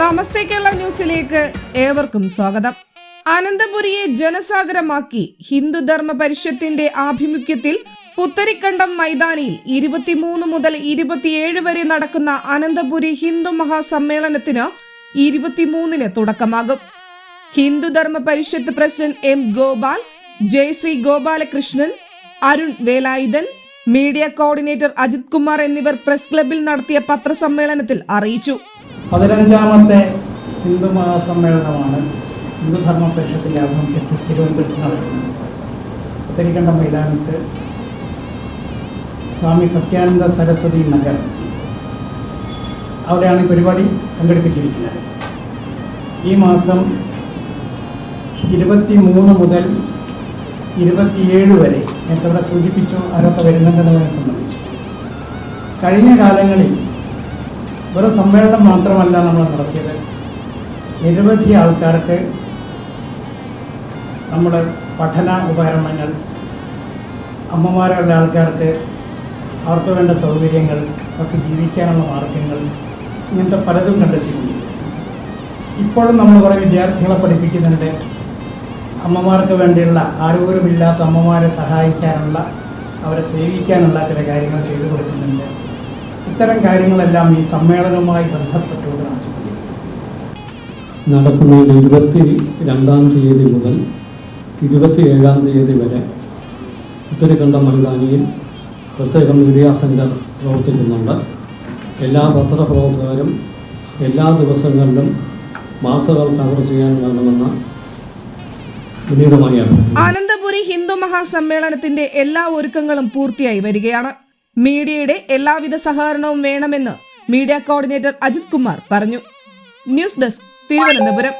നമസ്തേ കേരള ന്യൂസിലേക്ക് ഏവർക്കും സ്വാഗതം. അനന്തപുരിയെ ജനസാഗരമാക്കി ഹിന്ദുധർമ്മ പരിഷത്തിന്റെ ആഭിമുഖ്യത്തിൽ പുത്തരിക്കണ്ടം മൈതാനിയിൽ ഇരുപത്തിമൂന്ന് മുതൽ ഇരുപത്തിയേഴ് വരെ നടക്കുന്ന അനന്തപുരി ഹിന്ദു മഹാസമ്മേളനത്തിന് ഇരുപത്തിമൂന്നിന് തുടക്കമാകും. Hindu Dharma Parishad president M Gopal Jayashree Gopalakrishnan Arun Velayudhan media coordinator Ajith Kumar എന്നിവർ പ്രസ് ക്ലബിൽ നടത്തിയ പത്രസമ്മേളനത്തിൽ അറിയിച്ചു. പതിനഞ്ചാമത്തെ ഹിന്ദു മഹാസമ്മേളനമാണ് ഹിന്ദുധർമ്മ പരിഷത്തിന്റെ ആഭിമുഖ്യത്തിൽ തിരുവനന്തപുരത്ത് നടക്കുന്നത്. ഉത്തരിക്കണ്ട മൈതാനത്ത് സ്വാമി സത്യാനന്ദ സരസ്വതി നഗർ. അവിടെയാണ് ഈ പരിപാടി സംഘടിപ്പിച്ചിരിക്കുന്നത്. ഈ മാസം ഇരുപത്തി മൂന്ന് മുതൽ ഇരുപത്തിയേഴ് വരെ നേരത്തെ ഇവിടെ സൂചിപ്പിച്ചു ആരൊക്കെ വരുന്നുണ്ടെന്നതിനെ സംബന്ധിച്ച്. കഴിഞ്ഞ കാലങ്ങളിൽ വെറും സമ്മേളനം മാത്രമല്ല നമ്മൾ നടത്തിയത്. നിരവധി ആൾക്കാർക്ക് നമ്മുടെ പഠന ഉപകരണങ്ങൾ അമ്മമാരുള്ള ആൾക്കാർക്ക് അവർക്ക് വേണ്ട സൗകര്യങ്ങൾ അവർക്ക് ജീവിക്കാനുള്ള മാർഗങ്ങൾ ഇങ്ങനത്തെ പലതും കണ്ടെത്തിയിട്ടുണ്ട്. ഇപ്പോഴും നമ്മൾ കുറേ വിദ്യാർത്ഥികളെ പഠിപ്പിക്കുന്നുണ്ട്. അമ്മമാർക്ക് വേണ്ടിയുള്ള ആരോഗ്യമില്ലാത്ത അമ്മമാരെ സഹായിക്കാനുള്ള അവരെ സേവിക്കാനുള്ള ചില കാര്യങ്ങൾ ചെയ്തു കൊടുക്കുന്നുണ്ട്. ഇത്തരം കാര്യങ്ങളെല്ലാം ഈ സമ്മേളനവുമായി ബന്ധപ്പെട്ടുകൊണ്ട് നടക്കുന്ന ഇരുപത്തി രണ്ടാം തീയതി മുതൽ ഇരുപത്തി ഏഴാം തീയതി വരെ ഉത്തരഖണ്ഡ മൈതാനിയിൽ പ്രത്യേകം മീഡിയ സെന്റർ പ്രവർത്തിക്കുന്നുണ്ട്. എല്ലാ പത്രപ്രവർത്തകരും എല്ലാ ദിവസങ്ങളിലും വാർത്തകൾ കവർ ചെയ്യാൻ വേണമെന്ന് വിനീതമായി അഭ്യർത്ഥിക്കുന്നു. അനന്തപുരി ഹിന്ദു മഹാസമ്മേളനത്തിന്റെ എല്ലാ ഒരുക്കങ്ങളും പൂർത്തിയായി വരികയാണ്. മീഡിയയുടെ എല്ലാവിധ സഹകരണവും വേണമെന്ന് മീഡിയ കോർഡിനേറ്റർ അജിത് കുമാർ പറഞ്ഞു. News desk Thiruvananthapuram.